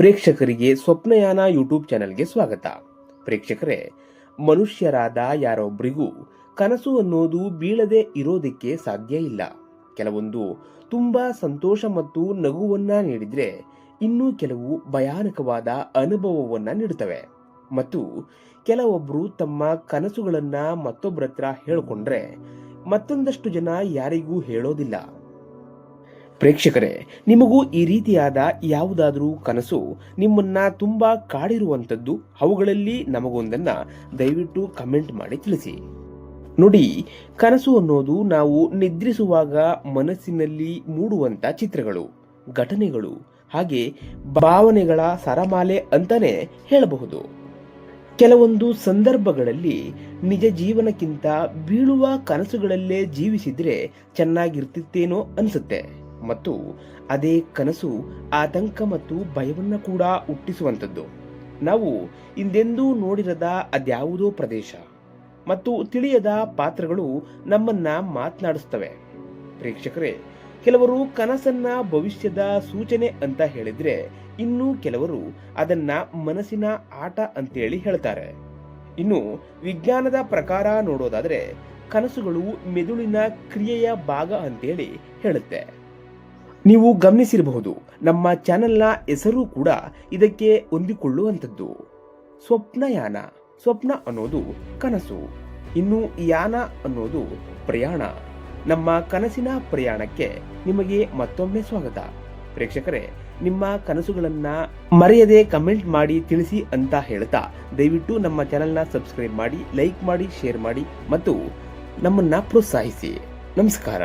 ಪ್ರೇಕ್ಷಕರಿಗೆ ಸ್ವಪ್ನಯಾನ ಯೂಟ್ಯೂಬ್ ಚಾನೆಲ್ಗೆ ಸ್ವಾಗತ. ಪ್ರೇಕ್ಷಕರೇ, ಮನುಷ್ಯರಾದ ಯಾರೊಬ್ಬರಿಗೂ ಕನಸು ಅನ್ನೋದು ಬೀಳದೆ ಇರೋದಕ್ಕೆ ಸಾಧ್ಯ ಇಲ್ಲ. ಕೆಲವೊಂದು ತುಂಬಾ ಸಂತೋಷ ಮತ್ತು ನಗುವನ್ನ ನೀಡಿದ್ರೆ ಇನ್ನೂ ಕೆಲವು ಭಯಾನಕವಾದ ಅನುಭವವನ್ನ ನೀಡುತ್ತವೆ. ಮತ್ತು ಕೆಲವೊಬ್ರು ತಮ್ಮ ಕನಸುಗಳನ್ನ ಮತ್ತೊಬ್ಬರ ಹತ್ರ ಹೇಳ್ಕೊಂಡ್ರೆ ಮತ್ತೊಂದಷ್ಟು ಜನ ಯಾರಿಗೂ ಹೇಳೋದಿಲ್ಲ. ಪ್ರೇಕ್ಷಕರೇ, ನಿಮಗೂ ಈ ರೀತಿಯಾದ ಯಾವುದಾದರೂ ಕನಸು ನಿಮ್ಮನ್ನ ತುಂಬಾ ಕಾಡಿರುವಂಥದ್ದು, ಅವುಗಳಲ್ಲಿ ನಮಗೊಂದನ್ನ ದಯವಿಟ್ಟು ಕಮೆಂಟ್ ಮಾಡಿ ತಿಳಿಸಿ. ನೋಡಿ, ಕನಸು ಅನ್ನೋದು ನಾವು ನಿದ್ರಿಸುವಾಗ ಮನಸ್ಸಿನಲ್ಲಿ ಮೂಡುವಂತ ಚಿತ್ರಗಳು, ಘಟನೆಗಳು, ಹಾಗೆ ಭಾವನೆಗಳ ಸರಮಾಲೆ ಅಂತಾನೆ ಹೇಳಬಹುದು. ಕೆಲವೊಂದು ಸಂದರ್ಭಗಳಲ್ಲಿ ನಿಜ ಜೀವನಕ್ಕಿಂತ ಬೀಳುವ ಕನಸುಗಳಲ್ಲೇ ಜೀವಿಸಿದ್ರೆ ಚೆನ್ನಾಗಿರ್ತಿತ್ತೇನೋ ಅನಿಸುತ್ತೆ. ಮತ್ತು ಅದೇ ಕನಸು, ಆತಂಕ ಮತ್ತು ಭಯವನ್ನು ಕೂಡ ಹುಟ್ಟಿಸುವಂಥದ್ದು. ನಾವು ಹಿಂದೆಂದೂ ನೋಡಿರದ ಅದ್ಯಾವುದೋ ಪ್ರದೇಶ ಮತ್ತು ತಿಳಿಯದ ಪಾತ್ರಗಳು ನಮ್ಮನ್ನ ಮಾತನಾಡಿಸ್ತವೆ. ಪ್ರೇಕ್ಷಕರೇ, ಕೆಲವರು ಕನಸನ್ನ ಭವಿಷ್ಯದ ಸೂಚನೆ ಅಂತ ಹೇಳಿದ್ರೆ ಇನ್ನು ಕೆಲವರು ಅದನ್ನ ಮನಸ್ಸಿನ ಆಟ ಅಂತೇಳಿ ಹೇಳ್ತಾರೆ. ಇನ್ನು ವಿಜ್ಞಾನದ ಪ್ರಕಾರ ನೋಡೋದಾದ್ರೆ ಕನಸುಗಳು ಮೆದುಳಿನ ಕ್ರಿಯೆಯ ಭಾಗ ಅಂತೇಳಿ ಹೇಳುತ್ತೆ. ನೀವು ಗಮನಿಸಿರಬಹುದು, ನಮ್ಮ ಚಾನೆಲ್ನ ಹೆಸರು ಕೂಡ ಇದಕ್ಕೆ ಹೊಂದಿಕೊಳ್ಳುವಂಥದ್ದು. ಸ್ವಪ್ನಯಾನ ಸ್ವಪ್ನ ಅನ್ನೋದು ಕನಸು. ಇನ್ನು ಯಾನ ಅನ್ನೋದು ಪ್ರಯಾಣ. ನಮ್ಮ ಕನಸಿನ ಪ್ರಯಾಣಕ್ಕೆ ನಿಮಗೆ ಮತ್ತೊಮ್ಮೆ ಸ್ವಾಗತ. ಪ್ರೇಕ್ಷಕರೇ, ನಿಮ್ಮ ಕನಸುಗಳನ್ನ ಮರೆಯದೆ ಕಮೆಂಟ್ ಮಾಡಿ ತಿಳಿಸಿ ಅಂತ ಹೇಳ್ತಾ ದಯವಿಟ್ಟು ನಮ್ಮ ಚಾನೆಲ್ನ ಸಬ್ಸ್ಕ್ರೈಬ್ ಮಾಡಿ, ಲೈಕ್ ಮಾಡಿ, ಶೇರ್ ಮಾಡಿ ಮತ್ತು ನಮ್ಮನ್ನ ಪ್ರೋತ್ಸಾಹಿಸಿ. ನಮಸ್ಕಾರ.